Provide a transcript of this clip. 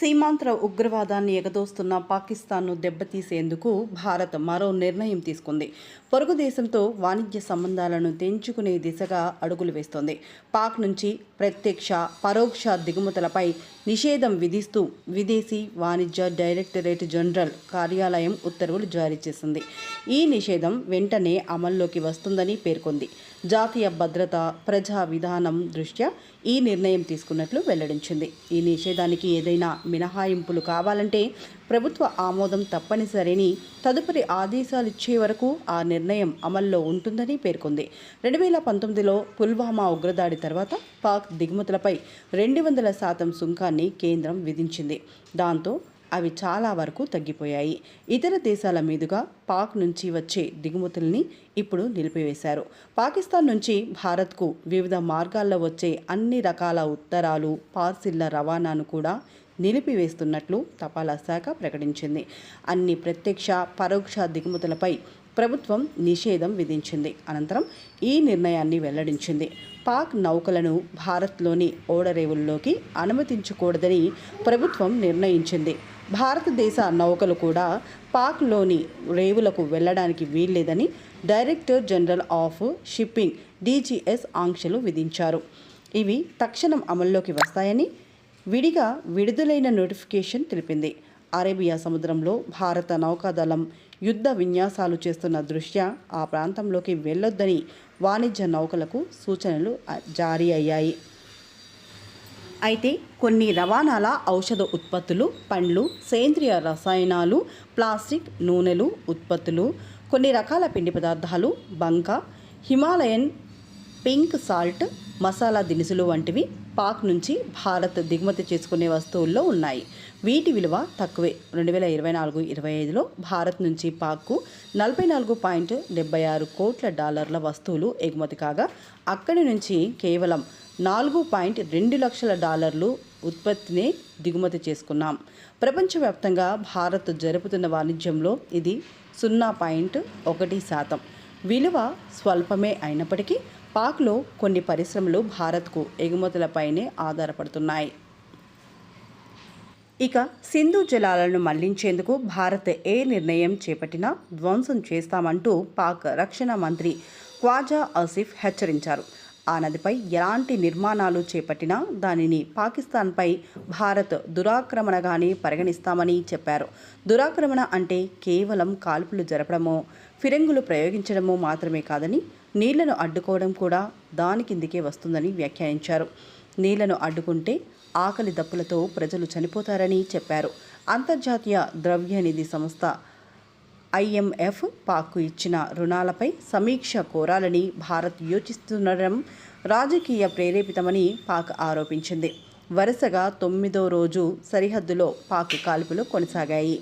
సీమాంతర ఉగ్రవాదాన్ని ఎగదోస్తున్న పాకిస్తాన్ను దెబ్బతీసేందుకు భారత్ మరో నిర్ణయం తీసుకుంది. పొరుగు దేశంతో వాణిజ్య సంబంధాలను తెంచుకునే దిశగా అడుగులు వేస్తోంది. పాక్ నుంచి ప్రత్యక్ష పరోక్ష దిగుమతులపై నిషేధం విధిస్తూ విదేశీ వాణిజ్య డైరెక్టరేట్ జనరల్ కార్యాలయం ఉత్తర్వులు జారీ చేసింది. ఈ నిషేధం వెంటనే అమల్లోకి వస్తుందని పేర్కొంది. జాతీయ భద్రత ప్రజా విధానం దృష్ట్యా ఈ నిర్ణయం తీసుకున్నట్లు వెల్లడించింది. ఈ నిషేధానికి ఏదైనా మినహాయింపులు కావాలంటే ప్రభుత్వ ఆమోదం తప్పనిసరిని తదుపరి ఆదేశాలు ఇచ్చే వరకు ఆ నిర్ణయం అమల్లో ఉంటుందని పేర్కొంది. రెండు వేల పంతొమ్మిదిలో పుల్వామా ఉగ్రదాడి తర్వాత పాక్ దిగుమతులపై రెండు వందల శాతం సుంకాన్ని కేంద్రం విధించింది. దాంతో అవి చాలా వరకు తగ్గిపోయాయి. ఇతర దేశాల మీదుగా పాక్ నుంచి వచ్చే దిగుమతుల్ని ఇప్పుడు నిలిపివేశారు. పాకిస్తాన్ నుంచి భారత్కు వివిధ మార్గాల్లో వచ్చే అన్ని రకాల ఉత్తరాలు పార్సిళ్ళ రవాణాను కూడా నిలిపివేస్తున్నట్లు తపాలా శాఖ ప్రకటించింది. అన్ని ప్రత్యక్ష పరోక్ష దిగుమతులపై ప్రభుత్వం నిషేధం విధించింది. అనంతరం ఈ నిర్ణయాన్ని వెల్లడించింది. పాక్ నౌకలను భారత్లోని ఓడరేవుల్లోకి అనుమతించకూడదని ప్రభుత్వం నిర్ణయించింది. భారతదేశ నౌకలు కూడా పాక్లోని రేవులకు వెళ్ళడానికి వీల్లేదని director general of shipping DGS ఆంక్షలు విధించారు. ఇవి తక్షణం అమల్లోకి వస్తాయని విడిగా విడుదలైన నోటిఫికేషన్ తెలిపింది. అరేబియా సముద్రంలో భారత నౌకాదళం యుద్ధ విన్యాసాలు చేస్తున్న దృష్ట్యా ఆ ప్రాంతంలోకి వెళ్ళొద్దని వాణిజ్య నౌకలకు సూచనలు జారీ అయ్యాయి. అయితే కొన్ని రవాణాల ఔషధ ఉత్పత్తులు పండ్లు సేంద్రియ రసాయనాలు ప్లాస్టిక్ నూనెలు ఉత్పత్తులు కొన్ని రకాల పిండి పదార్థాలు బంక హిమాలయన్ పింక్ సాల్ట్ మసాలా దినుసులు వంటివి పాక్ నుంచి భారత్ దిగుమతి చేసుకునే వస్తువుల్లో ఉన్నాయి. వీటి విలువ తక్కువే. రెండు వేల ఇరవై నాలుగు ఇరవై ఐదులో భారత్ నుంచి పాక్కు నలభై నాలుగు పాయింట్ డెబ్బై ఆరు కోట్ల డాలర్ల వస్తువులు ఎగుమతి కాగా అక్కడి నుంచి కేవలం నాలుగు పాయింట్ రెండు లక్షల డాలర్లు ఉత్పత్తిని దిగుమతి చేసుకున్నాం. ప్రపంచవ్యాప్తంగా భారత్ జరుపుతున్న వాణిజ్యంలో ఇది సున్నా పాయింట్ ఒకటి శాతం. విలువ స్వల్పమే అయినప్పటికీ పాక్లో కొన్ని పరిశ్రమలు భారత్కు ఎగుమతులపైనే ఆధారపడుతున్నాయి. ఇక సింధు జలాలను మళ్ళించేందుకు భారత్ ఏ నిర్ణయం చేపట్టినా ధ్వంసం చేస్తామంటూ పాక్ రక్షణ మంత్రి ఖ్వాజా ఆసిఫ్ హెచ్చరించారు. ఆ నదిపై ఎలాంటి నిర్మాణాలు చేపట్టినా దానిని పాకిస్తాన్పై భారత్ దురాక్రమణగానే పరిగణిస్తామని చెప్పారు. దురాక్రమణ అంటే కేవలం కాల్పులు జరపడమో ఫిరంగులు ప్రయోగించడమో మాత్రమే కాదని నీళ్ళను అడ్డుకోవడం కూడా దాని కిందికే వస్తుందని వ్యాఖ్యానించారు. నీళ్ళను అడ్డుకుంటే ఆకలి దప్పులతో ప్రజలు చనిపోతారని చెప్పారు. అంతర్జాతీయ ద్రవ్యనిధి సంస్థ ఐఎంఎఫ్ పాక్కు ఇచ్చిన రుణాలపై సమీక్ష కోరాలని భారత్ యోచిస్తుండడం రాజకీయ ప్రేరేపితమని పాక్ ఆరోపించింది. వరుసగా తొమ్మిదో రోజు సరిహద్దులో పాక్ కాల్పులు కొనసాగాయి.